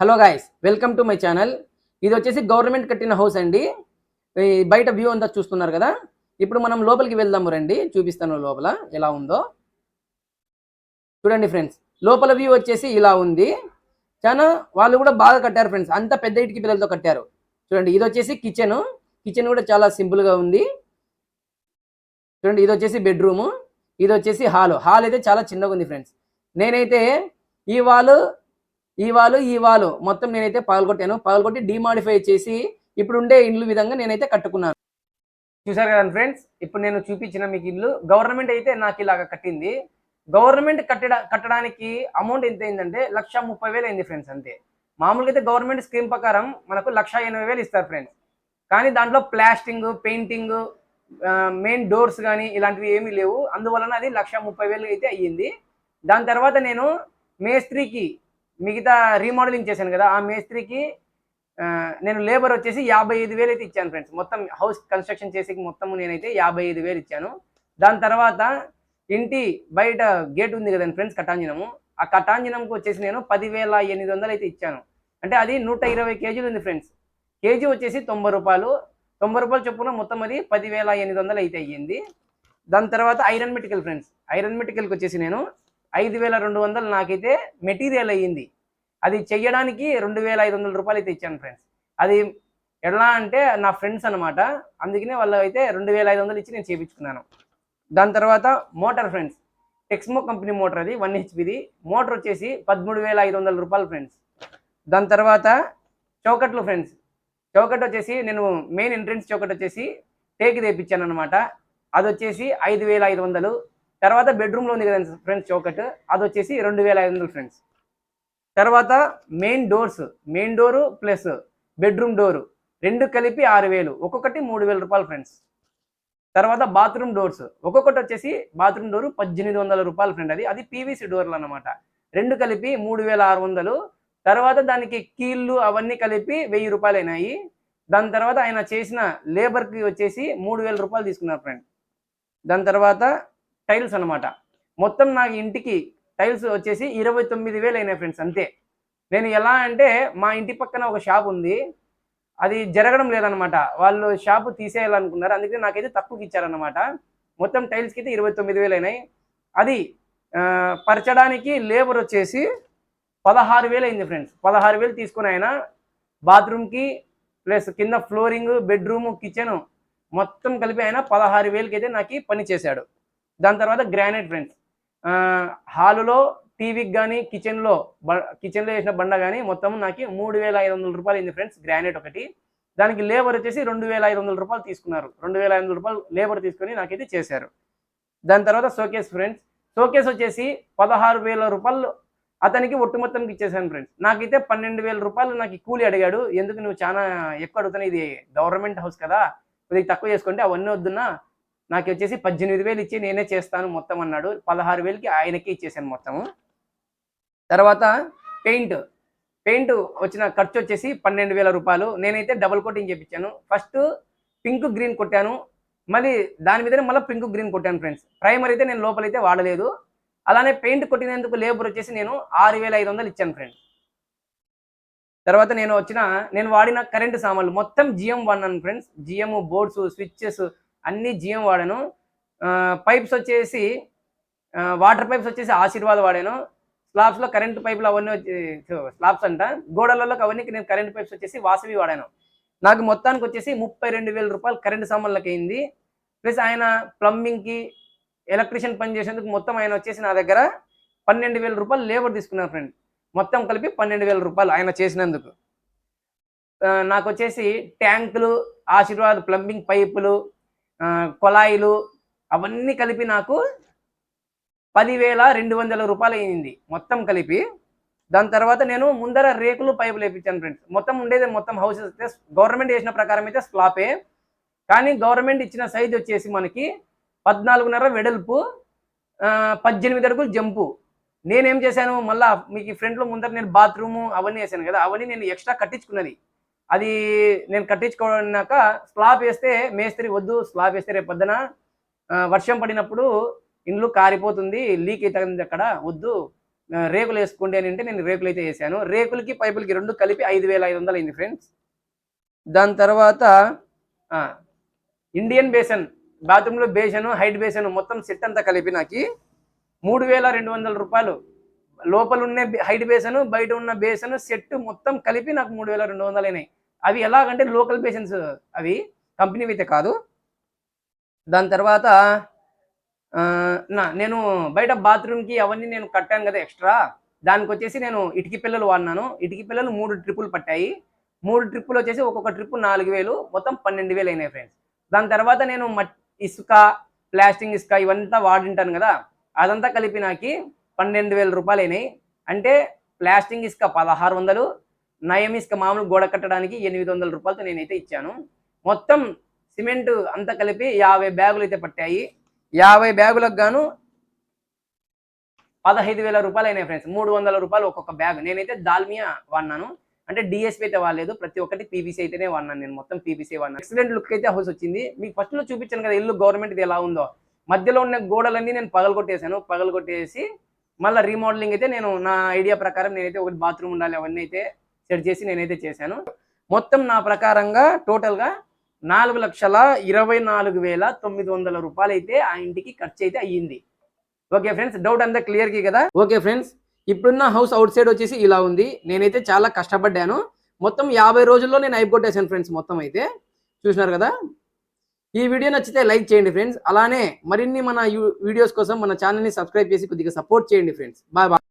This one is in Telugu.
Hello guys welcome to my channel ఇది వచ్చేసి గవర్నమెంట్ కట్టిన హౌస్ అండి. బయట వ్యూ అంతా చూస్తున్నారు కదా? ఇప్పుడు మనం లోపలికి వెళ్దాము రండి. చూపిస్తాను లోపల ఎలా ఉందో. చూడండి ఫ్రెండ్స్ లోపల వ్యూ వచ్చేసి ఇలా ఉంది. చాలా వాళ్ళు కూడా బాగా కట్టారు ఫ్రెండ్స్ అంత పెద్ద ఇటుకి పిల్లలతో కట్టారు. చూడండి ఇది వచ్చేసి కిచెన్ కిచెన్ కూడా చాలా సింపుల్గా గా ఉంది. చూడండి ఇది వచ్చేసి బెడ్రూము ఇది వచ్చేసి హాల్ హాల్ అయితే చాలా చిన్నగా ఉంది ఫ్రెండ్స్ నేనైతే ఈ వాళ్ళు ఈ వాలు ఈ వాలు మొత్తం నేనైతే పగలగొట్టాను పగలగొట్టి డిమాడిఫై చేసి ఇప్పుడు ఉండే ఇండ్లు విధంగా నేనైతే కట్టుకున్నాను. చూసారు కదా ఫ్రెండ్స్? ఇప్పుడు నేను చూపించిన మీకు ఇల్లు గవర్నమెంట్ అయితే నాకు ఇలాగ కట్టింది. గవర్నమెంట్ కట్టడ కట్టడానికి అమౌంట్ ఎంత అయిందంటే లక్ష ముప్పై వేలు అయింది ఫ్రెండ్స్ అంతే. మామూలుగా అయితే గవర్నమెంట్ స్కీమ్ ప్రకారం మనకు లక్ష ఎనభై వేలు ఇస్తారు ఫ్రెండ్స్. కానీ దాంట్లో ప్లాస్టింగ్ పెయింటింగ్ మెయిన్ డోర్స్ కానీ ఇలాంటివి ఏమీ లేవు. అందువలన అది లక్ష ముప్పై వేలు అయితే అయ్యింది. దాని తర్వాత నేను మేస్త్రికి మిగతా రీమోడలింగ్ చేశాను కదా ఆ మేస్త్రికి నేను లేబర్ వచ్చేసి యాభై ఐదు వేలు అయితే ఇచ్చాను ఫ్రెండ్స్ మొత్తం హౌస్ కన్స్ట్రక్షన్ చేసి మొత్తం నేనైతే యాభై ఐదు వేలు ఇచ్చాను. దాని తర్వాత ఇంటి బయట గేట్ ఉంది కదండి ఫ్రెండ్స్ కటాంజనము. ఆ కటాంజనంకి వచ్చేసి నేను పదివేల ఎనిమిది వందలు అయితే ఇచ్చాను. అంటే అది నూట ఇరవై కేజీలు ఉంది ఫ్రెండ్స్ కేజీ వచ్చేసి తొంభై రూపాయలు. తొంభై రూపాయలు చొప్పున మొత్తం అది పదివేల ఎనిమిది వందలు అయితే అయ్యింది. దాని తర్వాత ఐరన్ మెటికల్ ఫ్రెండ్స్ ఐరన్ మెటికల్కి వచ్చేసి నేను ఐదు వేల రెండు వందలు నాకైతే మెటీరియల్ అయ్యింది. అది చెయ్యడానికి రెండు వేల ఐదు వందల రూపాయలు అయితే ఇచ్చాను ఫ్రెండ్స్ అది ఎలా అంటే నా ఫ్రెండ్స్ అనమాట అందుకనే వాళ్ళు అయితే రెండు వేల ఐదు వందలు ఇచ్చి నేను చేయించుకున్నాను దాని తర్వాత motor friends Texmo company motor అది వన్ హెచ్పిది మోటార్ వచ్చేసి పదమూడు వేల ఐదు వందల రూపాయలు ఫ్రెండ్స్ దాని తర్వాత చౌకట్లు ఫ్రెండ్స్ చౌకట్ వచ్చేసి నేను మెయిన్ ఎంట్రెన్స్ చౌకట్ వచ్చేసి టేక్ తెప్పించాను అనమాట అది వచ్చేసి ఐదు వేల ఐదు వందలు. తర్వాత బెడ్రూమ్లో ఉంది కదండి ఫ్రెండ్స్ చౌకట్ అది వచ్చేసి రెండు వేల ఐదు వందలు ఫ్రెండ్స్ తర్వాత main doors main door plus bedroom door రెండు కలిపి ఆరు వేలు. ఒక్కొక్కటి మూడు వేల రూపాయలు ఫ్రెండ్స్ తర్వాత బాత్రూమ్ డోర్స్ ఒక్కొక్కటి వచ్చేసి బాత్రూమ్ డోరు పద్దెనిమిది వందల రూపాయలు ఫ్రెండ్ అది. అది పీవీసీ డోర్లు అన్నమాట. రెండు కలిపి మూడు వేల ఆరు వందలు. తర్వాత దానికి కీళ్ళు అవన్నీ కలిపి వెయ్యి రూపాయలు అయినాయి. దాని తర్వాత ఆయన చేసిన లేబర్కి వచ్చేసి మూడు వేల రూపాయలు తీసుకున్నారు ఫ్రెండ్ దాని తర్వాత టైల్స్ అన్నమాట. మొత్తం నా ఇంటికి టైల్స్ వచ్చేసి ఇరవై తొమ్మిది వేలు అయినాయి ఫ్రెండ్స్ అంతే. నేను ఎలా అంటే మా ఇంటి పక్కన ఒక షాప్ ఉంది. అది జరగడం లేదనమాట వాళ్ళు షాపు తీసేయాలనుకున్నారు. అందుకని నాకైతే తక్కువకి ఇచ్చారనమాట మొత్తం టైల్స్కి అయితే ఇరవై తొమ్మిది వేలు అయినాయి. అది పరచడానికి లేబర్ వచ్చేసి పదహారు వేలు అయింది ఫ్రెండ్స్. పదహారు వేలు తీసుకుని ఆయన బాత్రూమ్కి ప్లస్ కింద ఫ్లోరింగ్ బెడ్రూమ్ కిచెన్ మొత్తం కలిపి ఆయన పదహారు వేలకైతే నాకు పని చేశాడు. దాని తర్వాత గ్రానైట్ ఫ్రెండ్స్. హాలులో టీవీకి కానీ కిచెన్లో బ కిచెన్లో వేసిన బండ కానీ మొత్తం నాకు మూడు వేల ఐదు వందల రూపాయలు అయింది ఫ్రెండ్స్ గ్రానైట్ ఒకటి. దానికి లేబర్ వచ్చేసి రెండు వేల ఐదు వందల రూపాయలు తీసుకున్నారు. రెండు వేల ఐదు వందల రూపాయలు లేబర్ తీసుకొని నాకైతే చేశారు. దాని తర్వాత షోకేస్ ఫ్రెండ్స్. షోకేస్ వచ్చేసి పదహారు వేల రూపాయలు అతనికి ఒట్టు మొత్తంకి ఇచ్చేసాను ఫ్రెండ్స్. నాకైతే పన్నెండు వేల రూపాయలు నాకు కూలి అడిగాడు. ఎందుకు నువ్వు చాలా ఎక్కువ అడుగుతున్నావు? ఇది గవర్నమెంట్ హౌస్ కదా. కొద్దిగా తక్కువ చేసుకుంటే అవన్నీ వద్దున్నా. నాకు వచ్చేసి పద్దెనిమిది వేలు ఇచ్చి నేనే చేస్తాను మొత్తం అన్నాడు. పదహారు వేలకి ఆయనకే ఇచ్చేసాను మొత్తము. తర్వాత పెయింట్ పెయింట్ వచ్చిన ఖర్చు వచ్చేసి పన్నెండు వేల రూపాయలు. నేనైతే డబుల్ కోటింగ్ చేయించాను ఫస్ట్ పింక్ గ్రీన్ కొట్టాను. మళ్ళీ దాని మీదనే మళ్ళీ పింక్ గ్రీన్ కొట్టాను ఫ్రెండ్స్. ప్రైమర్ అయితే నేను లోపలైతే వాడలేదు. అలానే పెయింట్ కొట్టినందుకు లేబర్ వచ్చేసి నేను ఆరు వేల ఐదు వందలు ఇచ్చాను ఫ్రెండ్స్. తర్వాత నేను వచ్చిన నేను వాడిన కరెంటు సామాన్లు మొత్తం జిఎం వాడినాను ఫ్రెండ్స్. జిఎం బోర్డ్స్ స్విచ్చెస్ అన్ని జిఎం వాడాను. పైప్స్ వచ్చేసి వాటర్ పైప్స్ వచ్చేసి ఆశీర్వాద్ వాడాను. స్లాబ్స్లో కరెంట్ పైపులు అవన్నీ స్లాబ్స్ అంట. గోడలలోకి అవన్నీ నేను కరెంట్ పైప్స్ వచ్చేసి వాసవి వాడాను. నాకు మొత్తానికి వచ్చేసి ముప్పై రెండు వేల రూపాయలు కరెంటు సామాన్లకి అయింది. ప్లస్ ఆయన ప్లంబింగ్కి ఎలక్ట్రీషియన్ పని చేసేందుకు మొత్తం ఆయన వచ్చేసి నా దగ్గర పన్నెండు వేల రూపాయలు లేబర్ తీసుకున్నాను ఫ్రెండ్. మొత్తం కలిపి పన్నెండు వేల రూపాయలు ఆయన చేసినందుకు. నాకు వచ్చేసి ట్యాంకులు ఆశీర్వాద్ ప్లంబింగ్ పైపులు కొలాయిలు అవన్నీ కలిపి నాకు పదివేల రెండు వందల రూపాయలు అయింది మొత్తం కలిపి. దాని తర్వాత నేను ముందర రేకులు పైపులు వేయించాను ఫ్రెండ్స్ మొత్తం ఉండేది మొత్తం హౌసెస్ అయితే గవర్నమెంట్ వేసిన ప్రకారం అయితే స్లాపే కానీ గవర్నమెంట్ ఇచ్చిన సైజ్ వచ్చేసి మనకి పద్నాలుగున్నర వెడల్పు పద్దెనిమిది అడుగులు జంపు. నేనేం చేశాను మళ్ళీ మీకు ఫ్రంట్లో ముందర నేను బాత్రూము అవన్నీ వేసాను కదా అవన్నీ నేను ఎక్స్ట్రా కట్టించుకున్నది. అది నేను కట్టించుకున్నాక స్లాబ్ వేస్తే మేస్త్రి వద్దు స్లాబ్ వేస్తే రేపు పొద్దున వర్షం పడినప్పుడు ఇండ్లు కారిపోతుంది లీక్ అవుతుంది అక్కడ వద్దు. రేకులు వేసుకోండి అని అంటే నేను రేకులు అయితే వేసాను. రేకులకి పైపులకి రెండు కలిపి ఐదు వేల ఐదు వందలు అయింది ఫ్రెండ్స్ దాని తర్వాత ఇండియన్ బేసన్ బాత్రూంలో బేసను హైట్ బేసన్ మొత్తం సెట్ అంతా కలిపి నాకు మూడు వేల రెండు వందల రూపాయలు. లోపల ఉన్న హైట్ బేసను బయట ఉన్న బేసను సెట్ మొత్తం కలిపి నాకు మూడు వేల రెండు వందలు అయినాయి అవి ఎలాగంటే లోకల్ బేసన్స్ అవి కంపెనీ అయితే కాదు. దాని తర్వాత ఆ, నా నేను బయట బాత్రూమ్కి అవన్నీ నేను కట్టాను కదా ఎక్స్ట్రా దానికి వచ్చేసి నేను ఇటుకి పిల్లలు వాడినాను. ఇటుకి పిల్లలు మూడు ట్రిప్పులు పట్టాయి. మూడు ట్రిప్పులు వచ్చేసి ఒక్కొక్క ట్రిప్ నాలుగు వేలు. మొత్తం పన్నెండు వేలు అయినాయి ఫ్రెండ్స్ దాని తర్వాత నేను మట్ ఇసుక ప్లాస్టింగ్ ఇసుక ఇవంతా వాడింటాను కదా. అదంతా కలిపి నాకు పన్నెండు వేల రూపాయలు అయినాయి అంటే ప్లాస్టింగ్ ఇసుక పదహారు వందలు నయం ఇసుక మామూలు గోడ కట్టడానికి ఎనిమిది వందల రూపాయలతో నేనైతే ఇచ్చాను. మొత్తం సిమెంట్ అంతా కలిపి యాభై బ్యాగులు అయితే పట్టాయి. యాభై బ్యాగులకు గాను పదహైదు వేల రూపాయలు అయినాయి ఫ్రెండ్స్. మూడు వందల రూపాయలు ఒక్కొక్క బ్యాగ్. నేనైతే దాల్మియా వాడినాను. అంటే డిఎస్పీ అయితే వాడలేదు. ప్రతి ఒక్కటి పీవీసీ అయితేనే వాడినాను నేను. మొత్తం పీవీసీ వాడినాను. ఎక్సలెంట్ లుక్ అయితే హౌస్ వచ్చింది. మీకు ఫస్ట్లో చూపించాను కదా ఇల్లు గవర్నమెంట్ ఇది ఎలా ఉందో. మధ్యలో ఉన్న గోడలన్నీ నేను పగలగొట్టేశాను. పగలగొట్టేసి మళ్ళీ రీమోడలింగ్ అయితే నేను నా ఐడియా ప్రకారం నేనైతే ఒకటి బాత్రూమ్ ఉండాలి అవన్నీ అయితే సెట్ చేసి నేనైతే చేశాను. మొత్తం నా ప్రకారంగా టోటల్గా నాలుగు లక్షల ఇరవై నాలుగు వేల తొమ్మిది వందల రూపాయలు అయితే ఆ ఇంటికి ఖర్చు అయితే అయ్యింది. ఓకే ఫ్రెండ్స్ డౌట్ అంతా క్లియర్కి కదా? ఓకే ఫ్రెండ్స్ ఇప్పుడున్న హౌస్ అవుట్ సైడ్ వచ్చేసి ఇలా ఉంది. నేనైతే చాలా కష్టపడ్డాను. మొత్తం యాభై రోజుల్లో నేను అయిపోగొట్టేశాను ఫ్రెండ్స్ మొత్తం అయితే. చూసినారు కదా? ఈ వీడియో నచ్చితే లైక్ చేయండి ఫ్రెండ్స్. అలానే మరిన్ని మన వీడియోస్ కోసం మన ఛానల్ని సబ్స్క్రైబ్ చేసి కొద్దిగా సపోర్ట్ చేయండి ఫ్రెండ్స్. Bye bye.